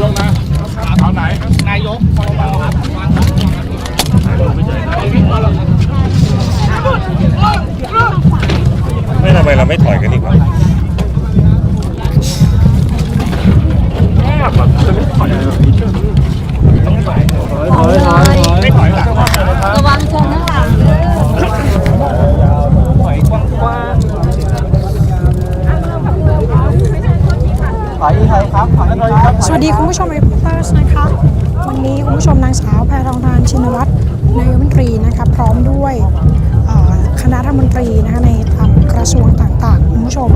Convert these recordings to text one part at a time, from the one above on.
ายกนะเอาไหน นายกพรบครับไม่ทำไมเราไม่ถอยกันดีกว่า ผู้ชมเอฟเตอร์นะคะ วันนี้คุณผู้ชมนางสาวแพรทองทานชินวัตรนายกรัฐมนตรีนะคะพร้อมด้วยเอ่อคณะรัฐมนตรีนะคะในตามกระทรวงต่างๆคุณผู้ชม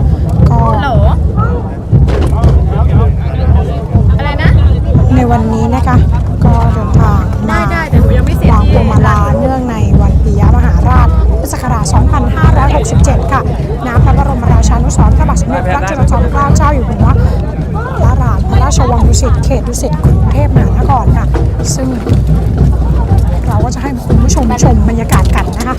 ก็ฮัลโหลอะไรนะในวันนี้นะคะก็เดินทางมาได้ได้แต่หนูยังไม่เสร็จวางที่พวงมาลาเนื่องในวันปิยมหาราชพุทธศักราช 2567 ค่ะณพระบรมราชานุสรณ์พระบาทสมเด็จพระจุลจอมเกล้าเจ้าอยู่หัว พระรามพระราชวังดุสิตเขตดุสิตกรุงเทพมหานครค่ะ ซึ่งเราก็จะให้คุณผู้ชมชมบรรยากาศกันนะคะ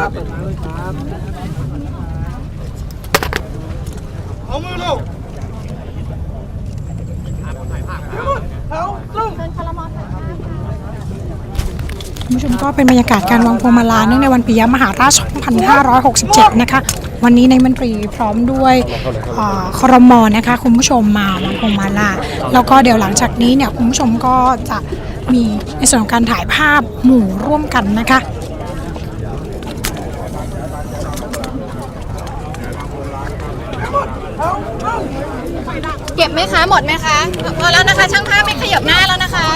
เอามือลงคุณผู้ชมก็เป็นบรรยากาศการวางพวงมาลาเนื่องในวันปิยมหาราช2567 นะคะ วันนี้ในมนตรีพร้อมด้วยเอ่อครมนะคะคุณผู้ชมมาวางพวงมาลา แล้วก็เดี๋ยวหลังจากนี้เนี่ยคุณผู้ชมก็จะมีในส่วนของการถ่ายภาพหมู่ร่วมกันนะคะ เก็บไหมคะ หมดไหมคะ พอแล้วนะคะ ช่างภาพไม่ขยับหน้าแล้วนะคะ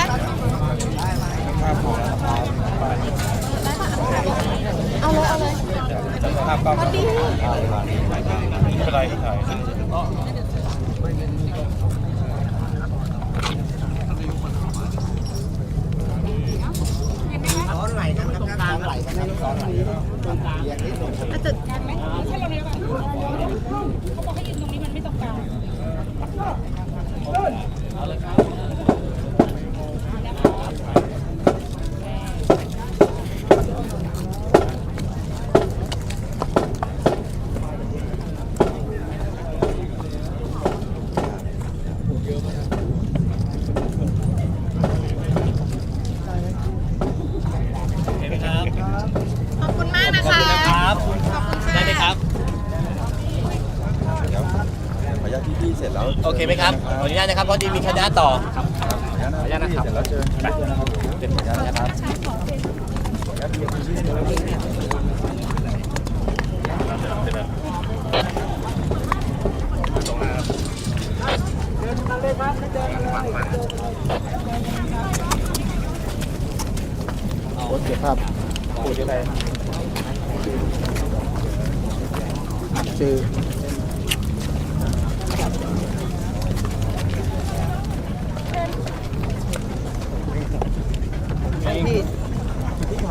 เอาเลยเอาเลยขอบคุณมากนะคะ ครับ ขอบคุณค่ะ ได้ไหมครับ ขออนุญาตพี่ๆ เสร็จแล้วโอเคไหมครับขออนุญาตนะครับเพราะดีมีคณะต่อขออนุญาตนะครับเสร็จแล้วเจอกันนะครับเสร็จแล้วนะครับโค้ดเก็บภาพพูดอะไรชื่อพี่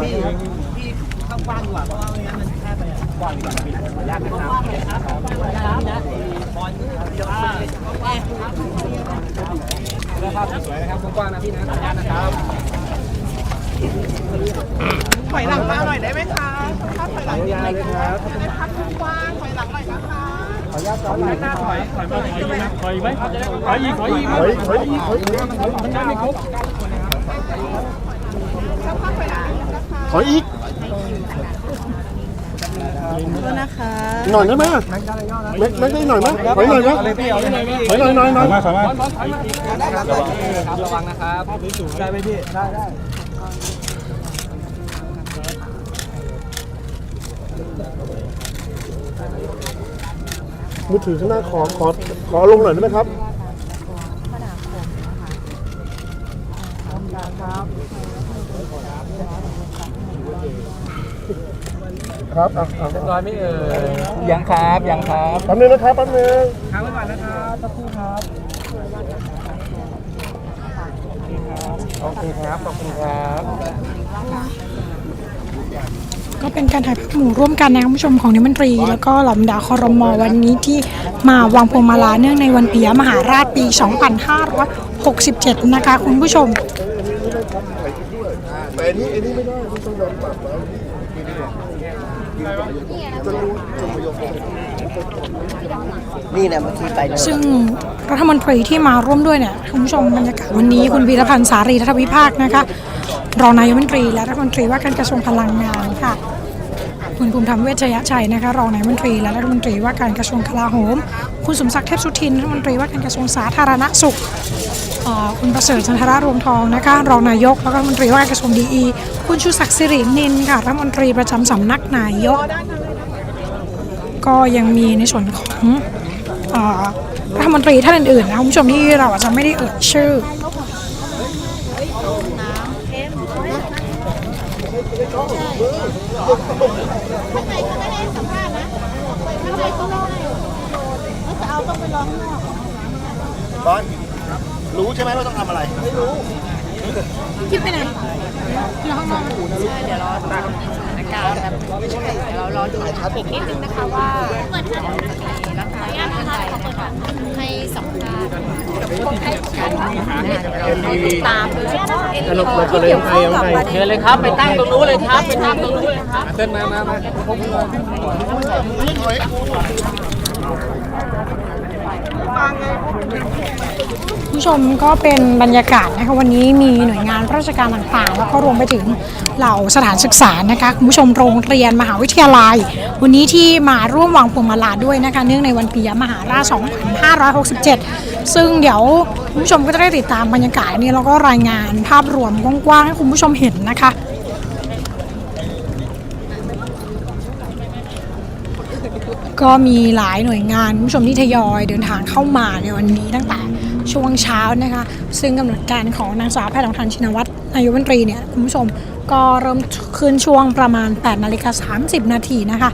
พี่พี่ข้างกว้างดีกว่าเพราะว่าไม่งั้นมันแคบไปกว้างดีกว่าพี่ขออ นุญาตนะครับบอลเดี๋ยวภาพสวยนะครับกว้างๆนะพี่นะขออนุญาตนะครับถอยหลังมาหน่อยได้ไหมคะภาพถอยหลังลังยาวเลยครับพักกว้างถอยหลังหน่อยนะคะขออนุญาตจอดหน่อยถอยถอยมาถอยไหมถอยไหมถอยอีกถอยอีกถอยถอยถอยถอยไม่ครบขออีก นะคะหน่อยได้ไหมแม็กแม็กได้หน่อยไหมถอยหน่อยไหมถอยหน่อยหน่อยหน่อยมาถอยมาระวังนะครับได้ไหมพี่ได้ได้มือถือข้างหน้าขอขอขอลงหน่อยได้ไหมครับครับ อะอะร้อยไม่เอ่ยยังครับยังครับแป๊บนึงนะครับแป๊บนึงค้างไว้ก่อนนะครับสักครู่ครับโอเคครับขอบคุณครับก็เป็นการถ่ายภาพหมู่ร่วมกันนะคุณผู้ชมของนิมนตรี แล้วก็เหล่าบรรดาคอรมอวันนี้ที่มาวางพวงมาลาเนื่องในวันปียมหาราชปี 2567 นะคะคุณผู้ชม แต่อันนี้อันนี้ไม่ได้คุณต้องยอมปรับแล้วจะรู้จะมายก นี่เนี่ยเมื่อกี้ไปเลยซึ่งรัฐมนตรีที่มาร่วมด้วยเนี่ยคุณผู้ชมบรรยากาศวันนี้คุณวีรพันธ์สารีรัฐวิภาคนะคะรองนายกรัฐมนตรีและรัฐมนตรีว่าการกระทรวงพลังงานค่ะ คุณภูมิธรรมเวชยชัยนะคะรองนายกรัฐมนตรีและรัฐมนตรีว่าการกระทรวงกลาโหม คุณสมศักดิ์เทพสุทินรัฐมนตรีว่าการกระทรวงสาธารณสุข คุณประเสริฐจันทรารวงทองนะคะรองนายกแล้วก็รัฐมนตรีว่าการกระทรวงดีอีคุณชูศักดิ์สิรินินค่ะรัฐมนตรีประจำสำนักนายก ก็ยังมีในส่วนของรัฐมนตรีท่านอื่นๆนะคุณผู้ชมที่เราอาจจะไม่ได้เอ่ยชื่อข้าน เขาไม่ได้สัมภาษณ์นะข้างในเขาไม่ได้แล้วจะเอาต้องไปรอข้างนอกบอลรู้ใช่ไหมว่าต้องทำอะไรคิดไปไหนเรารอดูอีกนิดนึงนะคะว่าเปิดทางแล้วขออนุญาตนะคะขอเปิดทางให้สัมภาษณ์กับคนให้การตามโดยเฉพาะเอ็นจีโอที่เกี่ยวข้องกับประเชิเด็ญนเลยครับ ไปตั้งตรงนู้นเลยครับ ไปตั้งตรงนู้นเลยครับเชิญมามามาคุณ ผู้ชมก็เป็นบรรยากาศนะคะวันนี้มีหน่วยงานราชการต่างๆ แล้วก็รวมไปถึงเหล่าสถานศึกษานะคะคุณผู้ชมโรงเรียนมหาวิทยาลัย วันนี้ที่มาร่วมวางพวงมาลาด้วยนะคะเนื่องในวันปียมหาราช 2567 ซึ่งเดี๋ยวคุณผู้ชมก็จะได้ติดตามบรรยากาศนี้แล้วก็รายงานภาพรวมกว้างๆให้คุณผู้ชมเห็นนะคะ ก็มีหลายหน่วยงานคุณผู้ชมที่ทยอยเดินทางเข้ามาในวันนี้ตั้งแต่ช่วงเช้านะคะ ซึ่งกำหนดการของนางสาวแพทองทานชินวัตรนายกรัฐมนตรีเนี่ยคุณผู้ชมก็เริ่มขึ้นช่วงประมาณ8นาฬิกา30 นาทีนะคะ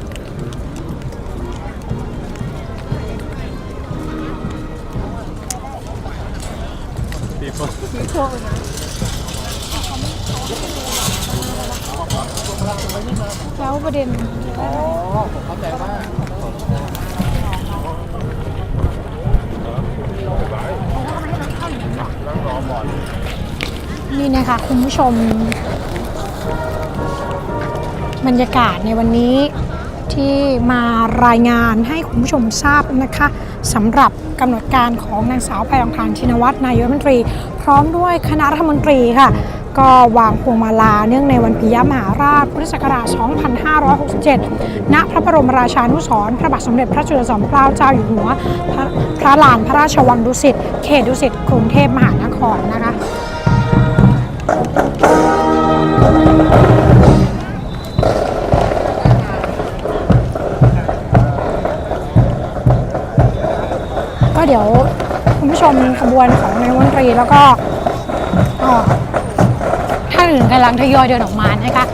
แล้วประเด็น นี่นะคะคุณผู้ชม บรรยากาศในวันนี้ที่มารายงานให้คุณผู้ชมทราบนะคะสำหรับกำหนดการของนางสาวแพรองทานชินวัตรนายกรัฐมนตรี พร้อมด้วยคณะรัฐมนตรีค่ะ ก็วางพวงมาลาเนื่องในวันปิยมหาราชพุทธศักราช 2567 ณ พระบรมราชานุสรณ์พระบาทสมเด็จพระจุลจอมเกล้าเจ้าอยู่หัว พระพระลานพระราชวังดุสิตเขตดุสิตกรุงเทพมหานครนะคะ ก็เดี๋ยวคุณผู้ชมขบวนของนายมนตรีแล้วก็อ่อท่านอื่นกำลังทยอยเดินออกมานะคะ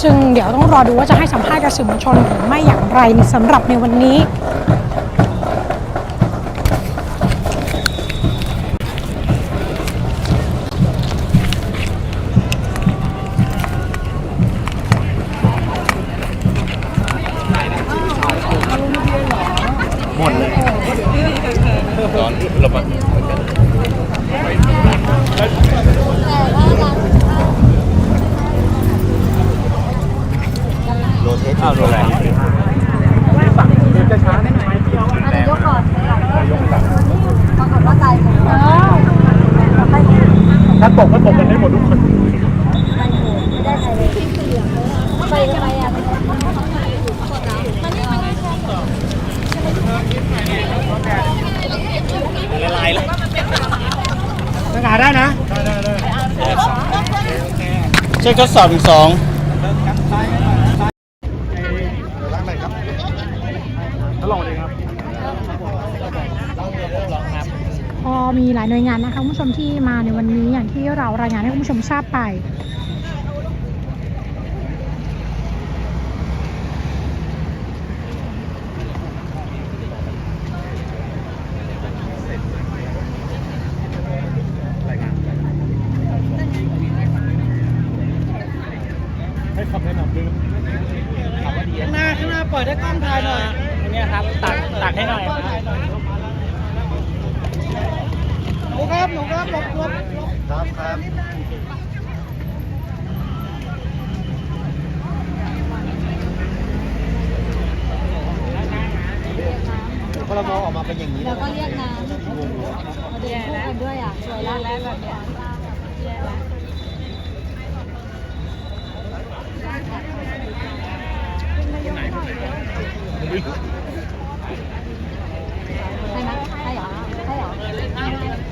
ซึ่งเดี๋ยวต้องรอดูว่าจะให้สัมภาษณ์กับสื่อมวลชนหรือไม่อย่างไรสำหรับในวันนี้ เช็คทดสอบอีกสองก็มีหลายหน่วยงานนะคะคุณผู้ชมที่มาในวันนี้อย่างที่เรารายงานให้คุณผู้ชมทราบไป ให้คำแนะนำด้วย ข้างหน้าข้างหน้าเปิดให้กล้องถ่ายหน่อย เนี่ยครับ ตักตักให้หน่อย หนูครับหนูครับหลบหลบ ครับครับพอเรามองออกมาเป็นอย่างนี้แล้วก็เรียกน้ำมาเดินคู่กันด้วยอะสวยแล้วแล้วแบบเนี้ยใช่ไหมใช่เหรอใช่เหรอ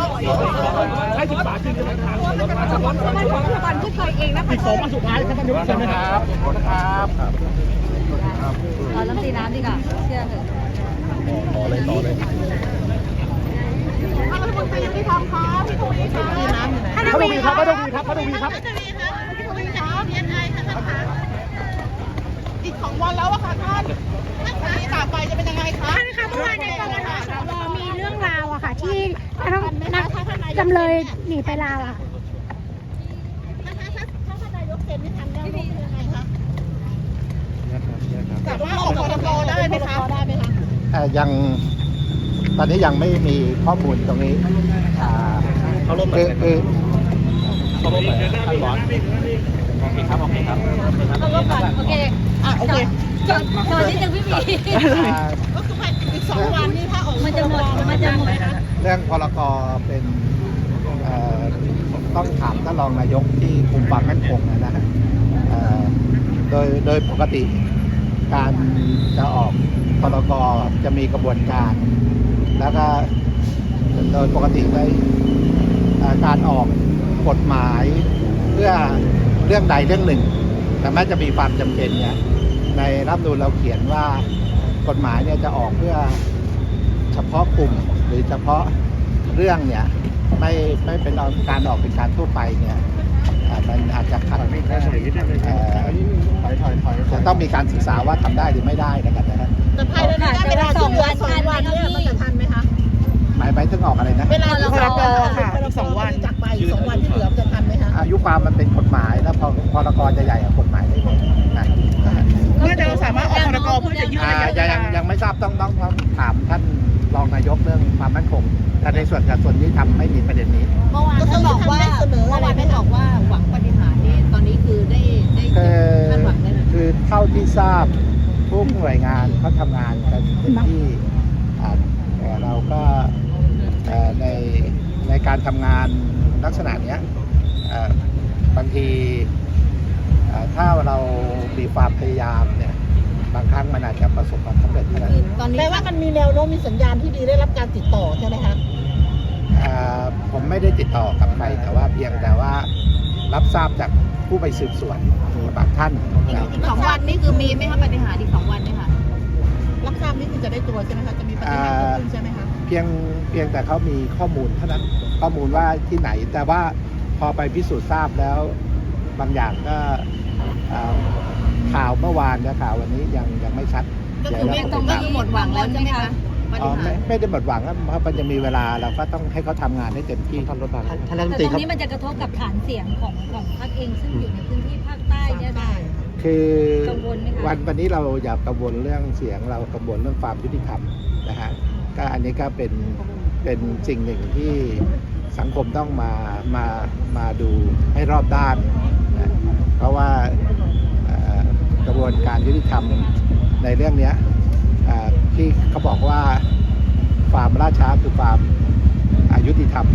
ให้ศึกษาจริงใช่ไหมครับมันจะเฉพาะมันของรัฐบาลที่เคยเองนะคะอีกสองวันสุดท้ายครับท่านนายกเชิญนะครับครับเอาน้ำตีน้ำดีกว่าเชื่อเถอะต่อเลยต่อเลยท่านรัฐมนตรียุติธรรมคะพี่ทวีคะท่านพระดวีครับพระดวีครับพระดวีครับท่านทวีคะพี่ทวีคะเรียนไอค่ะท่านคะอีกสองวันแล้วอะค่ะท่านท่านคะจากไปจะเป็นยังไงคะท่านคะเมื่อวานในกรณีสวมีเรื่ องราวอะค่ะ ที่นักจำเลยหนีไปลาวอะถ้าถ้าท่านายกเซ็นไม่ทันแล้วเป็นยังไงคะแต่ว่าออกพรบได้ไหมคะได้ไหมคะเอ่อยังตอนนี้ยังไม่มีข้อมูลตรงนี้อ่าเขาร่วมคือคือเขาร่วมเลยท่านบอสโอเคครับโอเคครับเอารถก่อนโอเค อะโอเค จอดจอดนิดนึงพี่หมี อ่า ก็คือภาย สองวันนี้ถ้าออกมันจะหมดมันจะหมดเรื่องพรกเป็นต้องถามท่านรองนายกที่คุมความมั่นคงนะฮะโดยโดยปกติการจะออกพรกจะมีกระบวนการ แล้วก็โดยปกติได้การออกกฎหมายเพื่อเรื่องใดเรื่องหนึ่ง แต่แม้จะมีความจำเป็นเนี่ยในรัฐมนูลเราเขียนว่า กฎหมายเนี่ยจะออกเพื่อเฉพาะกลุ่มหรือเฉพาะเรื่องเนี่ยไม่ไม่เป็นการออกเป็นการทั่วไปเนี่ยอ่ามันอาจจะขัดเอ่อจะต้องมีการศึกษาว่าทำได้หรือไม่ได้นะครับนะฮะแต่ภายในระยะเวลาที่เหลือสองวันเนี่ยมันจะทันไหมคะหมายไปถึงออกอะไรนะเวลาที่เหลือค่ะอีกสองวันจากไปอีกสองวันที่เหลือมันจะทันไหมคะอายุความมันเป็นกฎหมายแล้วพอพรกจะใหญ่กว่ากฎหมายได้ไหมนะ น่าจะสามารถออกพรกเพื่อจะยืดอ่าระยะเวยังลายังไม่ทราบต้องต้องต้องถามท่านรองนายกเรื่องความมั่นคงแต่ในส่วนกับส่วนที่ทำไม่มีประเด็นนี้ เมื่อวานท่านบอกว่าเมื่อวานท่านบอกว่าหวังปฏิหารนี่ตอนนี้คือได้ได้คือคาดหวังได้ไหมคือเท่าที่ทราบทุกหน่วยงานเขาทำงานกันเต็มที่อ่าแต่เราก็เอ่อในในการทำงานลักษณะเนี้ยเอ่อบางทีเอ่อ ถ้าเรามีความพยายามเนี่ยบางครั้งมันอาจจะประสบความสำเร็จก็ได้ตอนนี้แปลว่ามันมีแนวโน้มมีสัญญาณที่ดีได้รับการติดต่อใช่ไหมคะอ่าผมไม่ได้ติดต่อกับใครแต่ว่าเพียงแต่ว่ารับทราบจากผู้ไปสืบสวนบางท่านนะครับอีกสองวันนี่คือมีไหมคะปฏิหารอีกสองวันเนี่ยค่ะรับทราบนี่คือจะได้ตัวใช่ไหมคะจะมีปฏิหารเกิดขึ้นใช่ไหมคะเพียงเพียงแต่เขามีข้อมูลเท่านั้นข้อมูลว่าที่ไหน แต่ว่าพอไปพิสูจน์ทราบแล้ว บางอย่างก็อ่า ข่าวเมื่อวานกับข่าววันนี้ยังยังไม่ชัดก็คือไม่ต้องไม่หมดหวังแล้วใช่ไหมคะปอ๋ฏิอหาไม่รย์ไม่ได้หมดหวังครับเพราะมันจะมีเวลาเราก็ต้องให้เขาทำงานให้เต็มที่ท่านรัฐบาลท่านรัฐมแต่นตรีตรครับงนี้มันจะกระทบกับฐานเสียงของของพรรคเองซึ่งอยู่ในพื้นที่ภาคใต้เนี่ยได้คือกังวลไหมคะวันวันนี้เราอย่ากังวลเรื่องเสียงเรากังวลเรื่องความยุติธรรมนะฮะก็อันนี้ก็เป็นเป็นสิ่งหนึ่งที่สังคมต้องมามามาดูให้รอบด้านนะเพราะว่าเอ่อ กระบวนการยุติธรรมในเรื่องนี้ที่เขาบอกว่าความล่าช้าคือความอายุติธรรม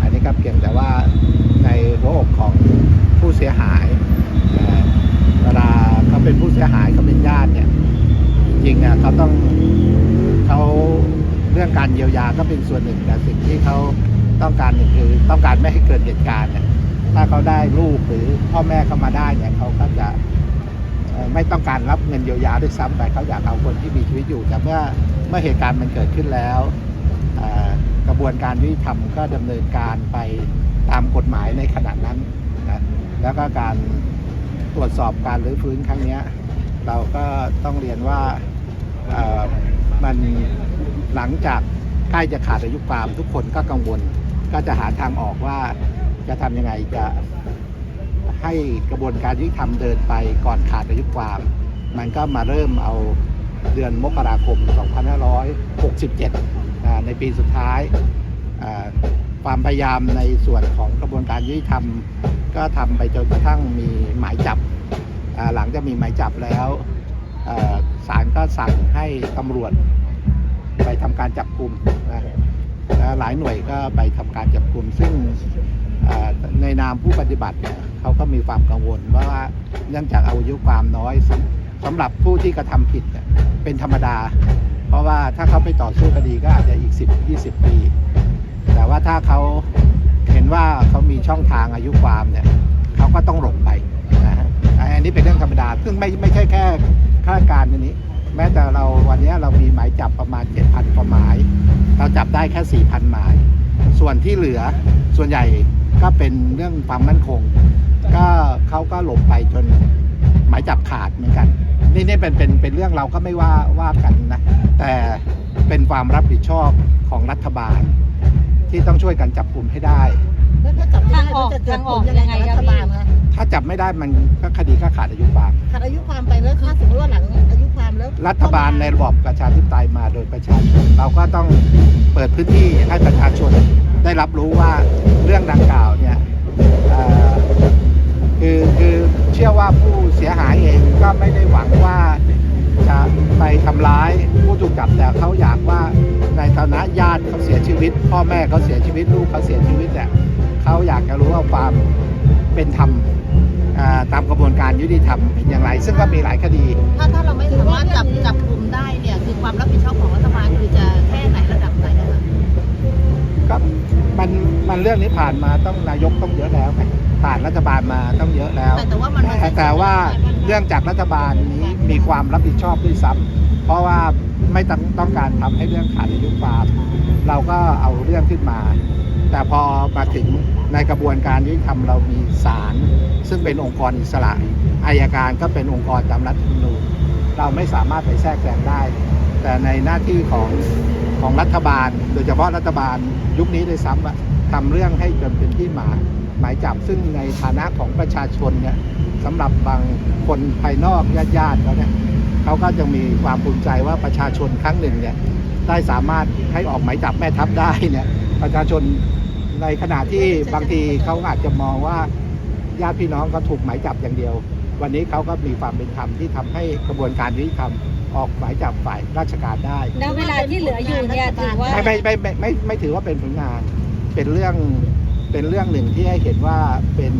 อันนี้ก็เพียงแต่ว่าในหัวอกของผู้เสียหายเวลาเขาเป็นผู้เสียหายเขาเป็นญาติเนี่ยจริงเนี่ยเขาต้องเขาเรื่องการเยียวยาก็เป็นส่วนหนึ่งแต่สิ่งที่เขาต้องการคือต้องการไม่ให้เกิดเหตุการณ์เนี่ยถ้าเขาได้ลูกหรือพ่อแม่เข้ามาได้เนี่ยเขาก็จะ ไม่ต้องการรับเงินเยียวยาด้วยซ้ำไปเขาอยากเอาคนที่มีชีวิตอยู่ แต่เมื่อเมื่อเหตุการณ์มันเกิดขึ้นแล้วกระบวนการยุติธรรมก็ดำเนินการไปตามกฎหมายในขณะนั้นนะแล้วก็การตรวจสอบการรื้อฟื้นครั้งนี้เราก็ต้องเรียนว่ามันหลังจากใกล้จะขาดอายุความทุกคนก็กังวล ก็จะหาทางออกว่าจะทำยังไงจะ ให้กระบวนการยุติธรรมเดินไปก่อนขาดอายุความ มันก็มาเริ่มเอาเดือนมกราคม 2567 ในปีสุดท้าย ความพยายามในส่วนของกระบวนการยุติธรรม ก็ทำไปจนกระทั่งมีหมายจับ หลังจากมีหมายจับแล้วอ่าศาลก็สั่งให้ตำรวจไปทำการจับกลุ่มหลายหน่วยก็ไปทำการจับกลุ่มซึ่ง ในนามผู้ปฏิบัติเนี่ยเขาก็มีความกังวลว่าเนื่องจากอายุความน้อยสำสำหรับผู้ที่กระทำผิดเนี่ยเป็นธรรมดา เพราะว่าถ้าเขาไปต่อสู้คดีก็อาจจะอีก 10 20 ปี แต่ว่าถ้าเขาเห็นว่าเขามีช่องทางอายุความเนี่ยเขาก็ต้องหลบไปนะฮะอันนี้เป็นเรื่องธรรมดา ซึ่งไม่ไม่ใช่แค่ข้าราชการนี้ แม้แต่เราวันนี้เรามีหมายจับประมาณ 7,000กว่าหมาย เราจับได้แค่ 4,000 หมาย ส่วนที่เหลือส่วนใหญ่ ก็เป็นเรื่องความมั่นคง ก็เขาก็หลบไปจนหมายจับขาดเหมือนกัน นี่นี่เป็นเป็นเป็นเรื่องเราก็ไม่ว่าว่ากันนะ แต่เป็นความรับผิดชอบของรัฐบาล ที่ต้องช่วยกันจับกลุ่มให้ได้ แล้วถ้าจับไม่ได้ทางออกมันจะเกิดทางผออลกยังไงยังไงกับรัฐครับบาลพี่คะถ้าจับไม่ได้มันก็คดีก็ขาดอายุความ ขาดอายุความไปแล้วถ้าสมมติว่าหลังอายุความแล้วรัฐบาลในระบอบประชาธิปไตยมาโดยประชาชนเราก็ต้องเปิดพื้นที่ให้ประชาชน ได้รับรู้ว่าเรื่องดังกล่าวเนี่ยคือคือเชื่อว่าผู้เสียหายเองก็ไม่ได้หวังว่าจะไปทำร้ายผู้ถูกจับแต่เขาอยากว่าในฐานะญาติเขาเสียชีวิต พ่อแม่เขาเสียชีวิตลูกเขาเสียชีวิตเนี่ยเขาอยากจะรู้ว่าความเป็นธรรมตามกระบวนการยุติธรรมเป็นอย่างไร ซึ่งก็มีหลายคดี ถ้าถ้าเราไม่สามารถจับจับกลุ่มได้เนี่ยคือความรับผิดชอบของรัฐบาลคือจะแค่ไหนระดับ มันมันเรื่องนี้ผ่านมาต้องนายกต้องเยอะแล้วไงผ่านรัฐบาลมาต้องเยอะแล้วแต่แต่ว่ามันแต่แต่ว่าเรื่องจากรัฐบาลนี้มีความรับผิดชอบด้วยซ้ำเพราะว่าไม่ต้องต้องการทำให้เรื่องขาดอายุความเราก็เอาเรื่องขึ้นมา แต่พอมาถึงในกระบวนการยุติธรรมเรามีศาลซึ่งเป็นองค์กรอิสระอายการก็เป็นองค์กรตามรัฐธรรมนูญเราไม่สามารถไปแทรกแซงได้ แต่ในหน้าที่ของ ของรัฐบาล โดยเฉพาะรัฐบาลยุคนี้ด้วยซ้ำอะทำเรื่องให้จนเป็นที่หมายหมายจับซึ่งในฐานะของประชาชนเนี่ยสำหรับบางคนภายนอกญาติญาติๆเขาเนี่ยเขาก็จะมีความภูมิใจว่าประชาชนครั้งหนึ่งเนี่ยได้สามารถให้ออกหมายจับแม่ทัพได้เนี่ยประชาชนในขณะที่บางทีเขาอาจจะมองว่าญาติพี่น้องเขาถูกหมายจับอย่างเดียว วันนี้เขาก็มีความเป็นธรรมที่ทำให้กระบวนการยุติธรรม ออกหมายจับฝ่ายราชการได้แล้วเวลาที่เหลืออยู่เนี่ยถือว่าไม่ไม่ไม่ไม่ไม่ไม่ถือว่าเป็นผลงาน เป็นเรื่องเป็นเรื่องหนึ่งที่ให้เห็นว่าเป็น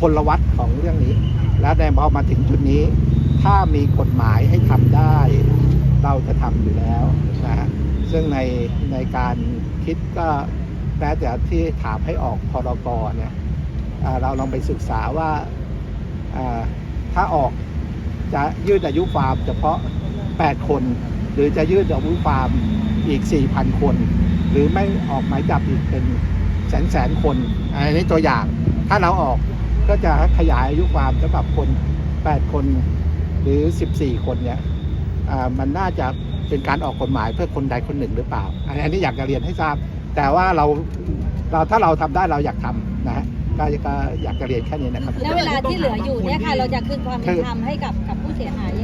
พลวัตของเรื่องนี้ แล้วในพอมาถึงจุดนี้ ถ้ามีกฎหมายให้ทำได้ เราจะทำอยู่แล้วนะฮะซึ่งในในการคิดก็แม้แต่ที่ถามให้ออกพรกเนี่ยอ่าเราลองไปศึกษาว่าอ่าถ้าออกจะยืดอายุความเฉพาะ 8 คน หรือจะยืดอายุความอีก 4,000 คน หรือไม่ออกหมายจับอีกเป็นแสนแสนคนอันนี้ตัวอย่างถ้าเราออกก็จะขยายอายุความสำหรับคน 8 คนหรือ 14 คนเนี่ยอ่ามันน่าจะเป็นการออกกฎหมายเพื่อคนใดคนหนึ่งหรือเปล่า อันนี้อยากจะเรียนให้ทราบ แต่ว่าเราเราถ้าเราทำได้เราอยากทำนะฮะก็ก็อยากจะเรียนแค่นี้นะครับ แล้วเวลาที่เหลืออยู่เนี่ยค่ะเราจะคืนความเป็นธรรมให้กับกับผู้เสียหายยั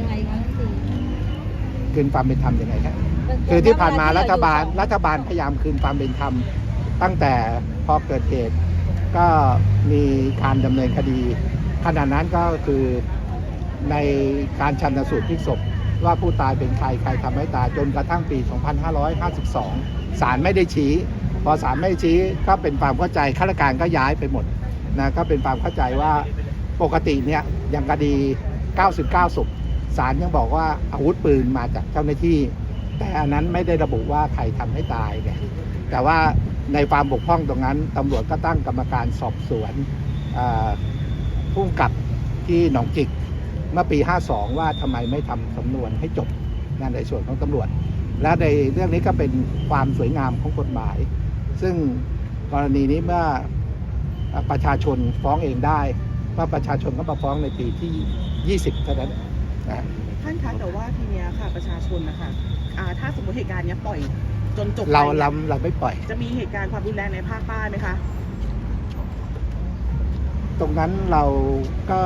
งไง คืนความเป็นธรรมยังไงครับคือที่ผ่านมารัฐบาลรัฐบาลพยายามคืนความเป็นธรรม ตั้งแต่พอเกิดเหตุก็มีการดำเนินคดีขณะนั้นก็คือในการชันสูตรพลิกศพว่าผู้ตายเป็นใครใครทำให้ตายจนกระทั่งปี 2552 ศาลไม่ได้ชี้ พอศาลไม่ชี้ก็เป็นความเข้าใจข้าราชการก็ย้ายไปหมดนะก็เป็นความเข้าใจว่าปกติเนี่ยอย่างคดี 99ศพ ศาลยังบอกว่าอาวุธปืนมาจากเจ้าหน้าที่ แต่อันนั้นไม่ได้ระบุว่าใครทำให้ตายไงแต่ว่าในความบกพร่องตรงนั้นตำรวจก็ตั้งกรรมการสอบสวนผู้กับที่หนองจิกเมื่อปี 52 ว่าทำไมไม่ทำสำนวนให้จบนั่นในส่วนของตำรวจ และในเรื่องนี้ก็เป็นความสวยงามของกฎหมาย ซึ่งกรณีนี้เมื่อประชาชนฟ้องเองได้ ว่าประชาชนก็มาฟ้องในปีที่ 20เท่านั้น นะท่านคะแต่ว่าทีเนี้ยค่ะประชาชนนะคะอ่าถ้าสมมติเหตุการณ์เนี้ยปล่อยจนจบไปเรานี่ยเราเราไม่ปล่อย จะมีเหตุการณ์ความรุนแรงในภาคใต้ไหมคะ ตรงนั้นเราก็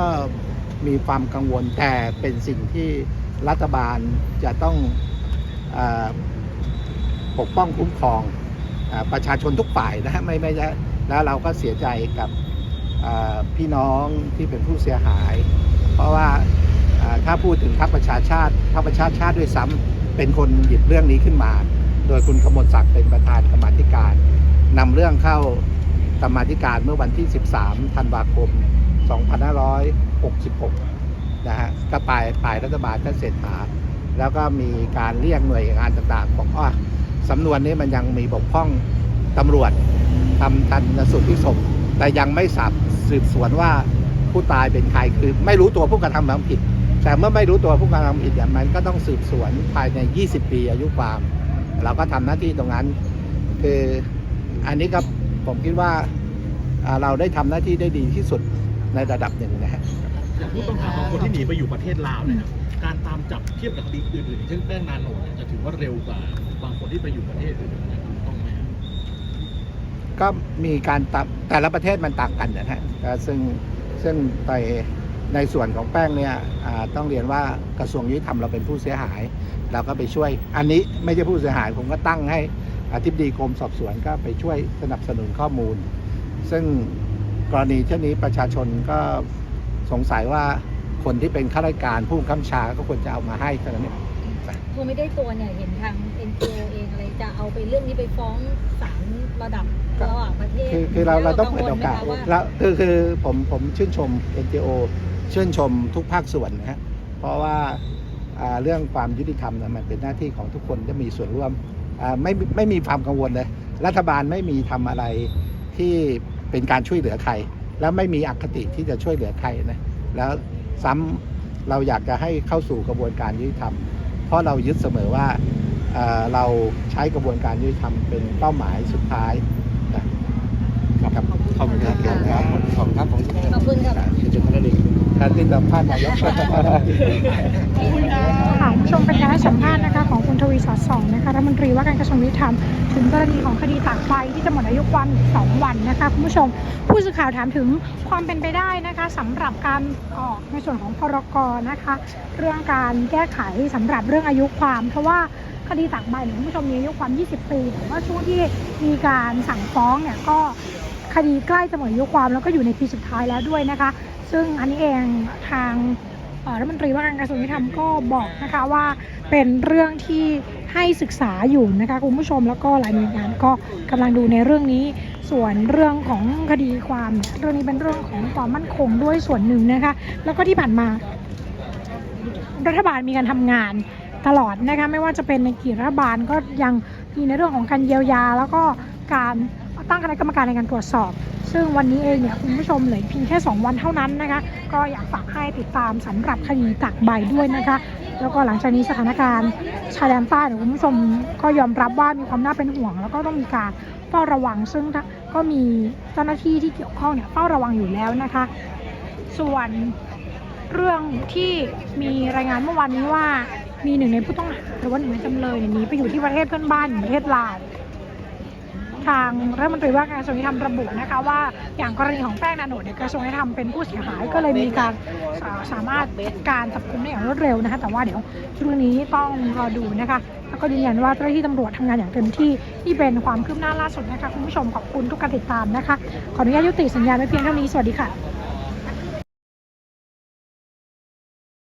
มีความกังวลแต่เป็นสิ่งที่รัฐบาลจะต้องเออปกป้องคุ้มครองอาประชาชนทุกฝ่ายนะฮะไม่ไม่ใช่แล้วเราก็เสียใจกับอ่าพี่น้องที่เป็นผู้เสียหาย เพราะว่าอ่า ถ้าพูดถึงพรรคประชาชาติพรรคประชาชาติด้วยซ้ำเป็นคนหยิบเรื่องนี้ขึ้นมา โดยคุณขมลศักดิ์เป็นประธานกรรมธิการนำเรื่องเข้ากรรมธิการเมื่อวันที่ 13 ธันวาคม 2566 นะฮะก็ปลายปลายรัฐบาลท่านเศรษฐาแล้วก็มีการเรียกหน่วยงานต่างๆบอกว่าสำนวนนี้มันยังมีบกพร่องตำรวจทำทันสูตรพลิกศพแต่ยังไม่สับสืบสวนว่าผู้ตายเป็นใครคือไม่รู้ตัวผู้กระทำความผิด แต่เมื่อไม่รู้ตัวผู้กระทำผิดเนี่ยมันก็ต้องสืบสวนภายใน 20 ปีอายุความ เราก็ทำหน้าที่ตรงนั้น คืออันนี้ก็ผมคิดว่าอ่าเราได้ทำหน้าที่ได้ดีที่สุดในระดับหนึ่งนะฮะอย่างผู้ต้องหาบางคนที่หนีไปอยู่ประเทศลาวเนี่ยครับการตามจับเทียบกับคดีอื่นๆอย่างเช่นแป้งนานโหนเนี่ยจะถือว่าเร็วกว่าบางคนที่ไปอยู่ประเทศอื่นเนี่ยถูกต้องไหมครับก็มีการตามแต่ละประเทศมันต่างกันนะฮะก็ซึ่งซึ่งไป ในส่วนของแป้งเนี่ยอ่าต้องเรียนว่ากระทรวงยุติธรรมเราเป็นผู้เสียหาย เราก็ไปช่วย อันนี้ไม่ใช่ผู้เสียหายผมก็ตั้งให้อธิบดีกรมสอบสวนก็ไปช่วยสนับสนุนข้อมูล ซึ่งกรณีเช่นนี้ประชาชนก็สงสัยว่าคนที่เป็นข้าราชการผู้บังคับบัญชาก็ควรจะเอามาให้เท่านั้นเองตัวไม่ได้ตัวเนี่ยเห็นทาง NGO เองอะไรจะเอาไปเรื่องนี้ไปฟ้องศาลระดับระหว่างประเทศคือคือเราเราต้องเปิดโอกาสกังวลไหมคะว่าแล้วคือคือผมผมชื่นชม NGO ชื่นชมทุกภาคส่วนนะฮะเพราะว่าอ่าเรื่องความยุติธรรมเนี่ยมันเป็นหน้าที่ของทุกคนจะมีส่วนร่วมอ่าไม่ไม่มีความกังวลเลย รัฐบาลไม่มีทำอะไรที่เป็นการช่วยเหลือใคร แล้วไม่มีอคติที่จะช่วยเหลือใครนะแล้วซ้ำเราอยากจะให้เข้าสู่กระบวนการยุติธรรม เพราะเรายึดเสมอว่าเอ่อเราใช้กระบวนการยุติธรรมเป็นเป้าหมายสุดท้ายนะครับขอบคุณครับขอบคุณครับขอบคุณครับผมขอบคุณครับจุดนั้นเอง การติดต่อผ่านนายกค่ะคุณผู้ชมเป็นการให้สัมภาษณ์นะคะของคุณทวีสอดส่องนะคะรัฐมนตรีว่าการกระทรวงยุติธรรมถึงกรณีของคดีตากใบที่จะหมดอายุความอีกสองวันนะคะคุณผู้ชมผู้สื่อข่าวถามถึงความเป็นไปได้นะคะสำหรับการออกในส่วนของพรกนะคะ เรื่องการแก้ไขสำหรับเรื่องอายุความ เพราะว่าคดีตากใบเนี่ยคุณผู้ชมมีอายุความ 20 ปีแต่ว่าช่วงที่มีการสั่งฟ้องเนี่ยก็คดีใกล้จะหมดอายุความแล้วก็อยู่ในปีสุดท้ายแล้วด้วยนะคะ ซึ่งอันนี้เองทางรัฐมนตรีว่าการกระทรวงยุติธรรมก็บอกนะคะว่าเป็นเรื่องที่ให้ศึกษาอยู่นะคะคุณผู้ชมแล้วก็หลายหน่วยงานก็กำลังดูในเรื่องนี้ ส่วนเรื่องของคดีความเรื่องนี้เป็นเรื่องของความมั่นคงด้วยส่วนหนึ่งนะคะแล้วก็ที่ผ่านมา รัฐบาลมีการทำงานตลอดนะคะไม่ว่าจะเป็นในกี่รัฐบาลก็ยังมีในเรื่องของการเยียวยา แล้วก็การ ตั้งคณะกรรมการในการตรวจสอบ ซึ่งวันนี้เองเนี่ยคุณผู้ชมเหลือเพียงแค่ 2 วันเท่านั้นนะคะ ก็อยากฝากให้ติดตามสำหรับคดีตักใบด้วยนะคะ แล้วก็หลังจากนี้สถานการณ์ชายแดนใต้เนี่ยคุณผู้ชมก็ยอมรับว่ามีความน่าเป็นห่วง แล้วก็ต้องมีการเฝ้าระวัง ซึ่งก็มีเจ้าหน้าที่ที่เกี่ยวข้องเนี่ยเฝ้าระวังอยู่แล้วนะคะ ส่วนเรื่องที่มีรายงานเมื่อวานนี้ว่ามีหนึ่งในผู้ต้องหาหรือว่าหนึ่งในจำเลยเนี่ยหนีไปอยู่ที่ประเทศเพื่อนบ้านอย่างประเทศลาว ทางรัฐมนตรีว่าการกระทรวงยุติธรรมระบุนะคะว่าอย่างกรณีของแป้งนาโนดเนี่ยกระทรวงยุติธรรมเป็นผู้เสียหายก็เลยมีการสาสามารถจัดการจับกุมได้อย่างรวดเร็วนะคะแต่ว่าเดี๋ยวเรื่องนี้ต้องรอดูนะคะแล้วก็ยืนยันว่าเจ้าหน้าที่ตำรวจทำงานอย่างเต็มที่นี่เป็นความคืบหน้าล่าสุดนะคะคุณผู้ชมขอบคุณทุกการติดตามนะคะขออนุญาตยุติสัญญาณไว้เพียงเท่านี้สวัสดีค่ะ